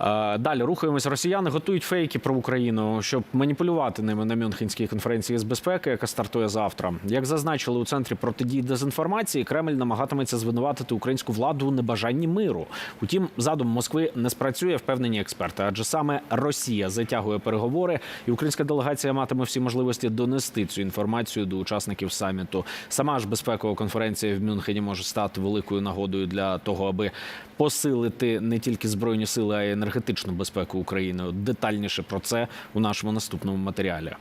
Е, Далі рухаємось. Росіяни готують фейки про Україну, щоб маніпулювати ними на Мюнхенській конференції з безпеки, яка стартує завтра. Як зазначили у центрі протидії дезінформації, Кремль намагатиметься звинуватити українську владу у небажанні миру. Утім, задум Москви не спрацює, впевнені експерти, адже саме Росія затягує переговори, і українська делегація матиме всі можливості донести цю інформацію до учасників саміту. Сама ж безпекова конференція в Мюнхені може стати великою нагодою для того, аби посилити не тільки збройні сили, а й енергетичну безпеку України. Детальніше про це у нашому наступному матеріалі.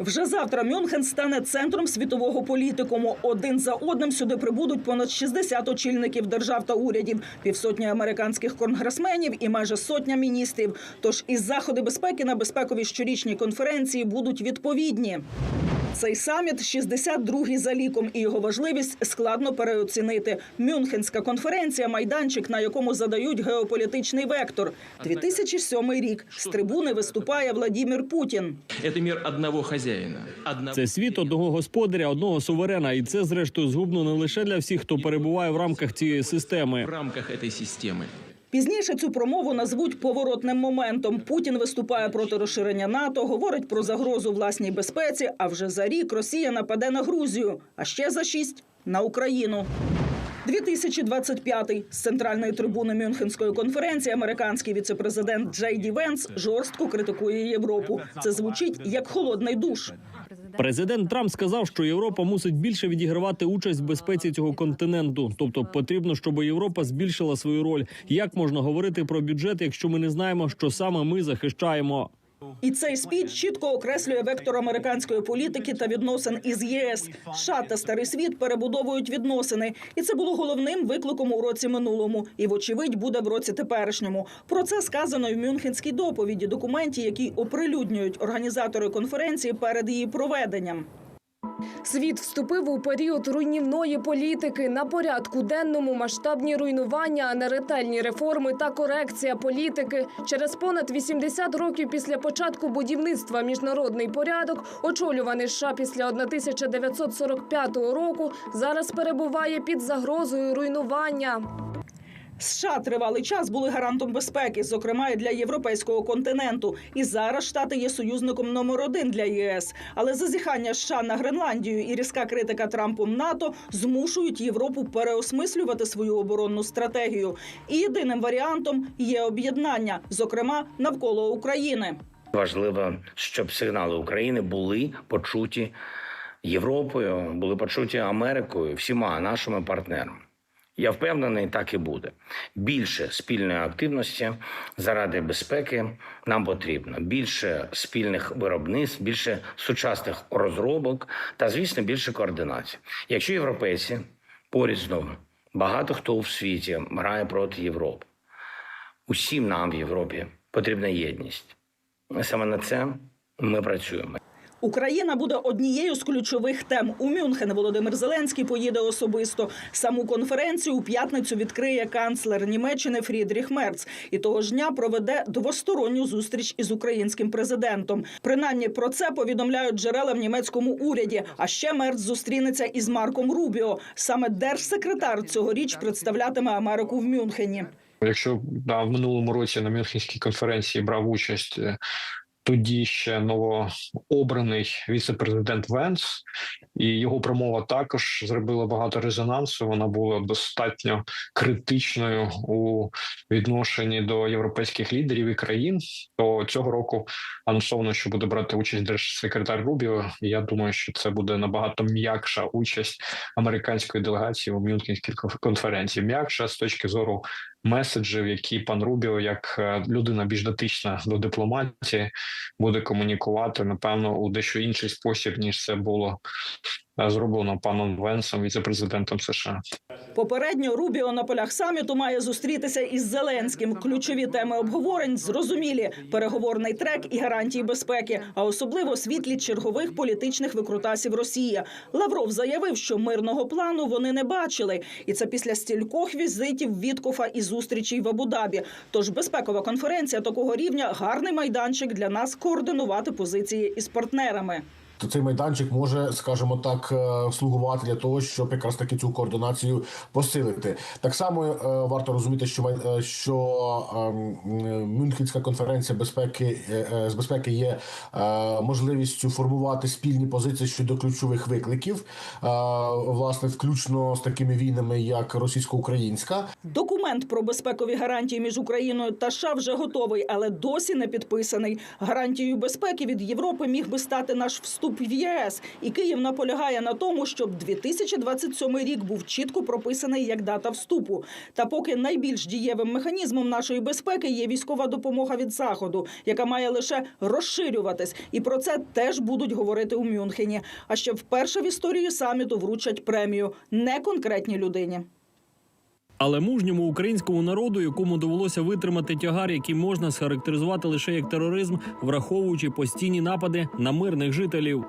Вже завтра Мюнхен стане центром світового політикуму. Один за одним сюди прибудуть понад 60 очільників держав та урядів, півсотні американських конгресменів і майже сотня міністрів. Тож і заходи безпеки на безпековій щорічній конференції будуть відповідні. Цей саміт 62-й за ліком, і його важливість складно переоцінити. Мюнхенська конференція майданчик, на якому задають геополітичний вектор. 2007 рік з трибуни виступає Владімір Путін. Это мир одного хозяина. Одного... Це світ одного господаря, одного суверена, і це зрештою згубно не лише для всіх, хто перебуває в рамках цієї в системи. рамках этой системы. Пізніше цю промову назвуть поворотним моментом. Путін виступає проти розширення НАТО, говорить про загрозу власній безпеці. А вже за рік Росія нападе на Грузію, а ще за шість на Україну. 2025 з центральної трибуни Мюнхенської конференції американський віцепрезидент Джей Ді Венс жорстко критикує Європу. Це звучить як холодний душ. Президент Трамп сказав, що Європа мусить більше відігравати участь в безпеці цього континенту. Тобто потрібно, щоб Європа збільшила свою роль. Як можна говорити про бюджет, якщо ми не знаємо, що саме ми захищаємо? І цей спіч чітко окреслює вектор американської політики та відносин із ЄС. США та старий світ перебудовують відносини, і це було головним викликом у році минулому. І, вочевидь, буде в році теперішньому. Про це сказано в Мюнхенській доповіді, документі, який оприлюднюють організатори конференції перед її проведенням. Світ вступив у період руйнівної політики. На порядку денному масштабні руйнування, а не ретельні реформи та корекція політики. Через понад 80 років після початку будівництва міжнародний порядок, очолюваний США після 1945 року, зараз перебуває під загрозою руйнування. США тривалий час були гарантом безпеки, зокрема і для європейського континенту. І зараз штати є союзником номер один для ЄС. Але зазіхання США на Гренландію і різка критика Трампом НАТО змушують Європу переосмислювати свою оборонну стратегію. І єдиним варіантом є об'єднання, зокрема навколо України. Важливо, щоб сигнали України були почуті Європою, були почуті Америкою, всіма нашими партнерами. Я впевнений, так і буде. Більше спільної активності заради безпеки нам потрібно. Більше спільних виробництв, більше сучасних розробок та, звісно, більше координації. Якщо європейці поряд знову багато хто в світі грає проти Європи. Усім нам в Європі потрібна єдність. Саме на це ми працюємо. Україна буде однією з ключових тем. У Мюнхен Володимир Зеленський поїде особисто. Саму конференцію у п'ятницю відкриє канцлер Німеччини Фрідріх Мерц. І того ж дня проведе двосторонню зустріч із українським президентом. Принаймні про це повідомляють джерела в німецькому уряді. А ще Мерц зустрінеться із Марком Рубіо. Саме держсекретар цьогоріч представлятиме Америку в Мюнхені. Якщо да, в минулому році на Мюнхенській конференції брав участь е, тоді ще новообраний віце-президент Венс, і його промова також зробила багато резонансу. Вона була достатньо критичною у відношенні до європейських лідерів і країн. То цього року анонсовано, що буде брати участь держсекретар Рубіо. Я думаю, що це буде набагато м'якша участь американської делегації у Мюнхенській конф- конференції. М'якша з точки зору меседжів, які пан Рубіо, як е, людина більш дотична до дипломатії, буде комунікувати напевно у дещо інший спосіб ніж це було зроблено паном Венсом, віце-президентом США. Попередньо Рубіо на полях саміту має зустрітися із Зеленським. Ключові теми обговорень зрозумілі: переговорний трек і гарантії безпеки, а особливо світлі чергових політичних викрутасів Росії. Лавров заявив, що мирного плану вони не бачили, і це після стількох візитів Віткофа і зустрічей в Абу-Дабі. Тож безпекова конференція такого рівня гарний майданчик для нас координувати позиції із партнерами. То цей майданчик може, скажімо так, е, слугувати для того, щоб якраз таки цю координацію посилити. Так само е, варто розуміти, що е, що ем, Мюнхенська конференція безпеки з безпеки є можливістю формувати спільні позиції щодо ключових викликів, власне, включно з такими війнами, як російсько-українська. Документ про безпекові гарантії між Україною та США вже готовий, але досі не підписаний. Гарантією безпеки від Європи міг би стати наш вступ в ЄС. І Київ наполягає на тому, щоб 2027 рік був чітко прописаний як дата вступу. Та поки найбільш дієвим механізмом нашої безпеки є військова допомога від заходу, яка має лише розширюватись. І про це теж будуть говорити у Мюнхені. А ще вперше в історії саміту вручать премію не конкретній людині. Але мужньому українському народу, якому довелося витримати тягар, який можна схарактеризувати лише як тероризм, враховуючи постійні напади на мирних жителів.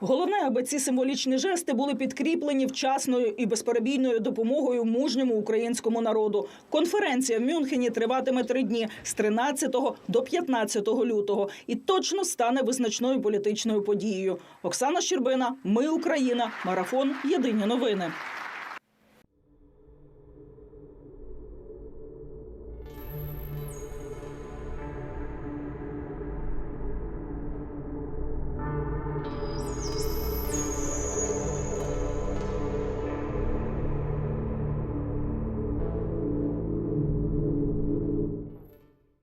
Головне, аби ці символічні жести були підкріплені вчасною і безперебійною допомогою мужньому українському народу. Конференція в Мюнхені триватиме три дні з 13 до 15 лютого і точно стане визначною політичною подією. Оксана Щербина, Ми Україна, марафон Єдині новини.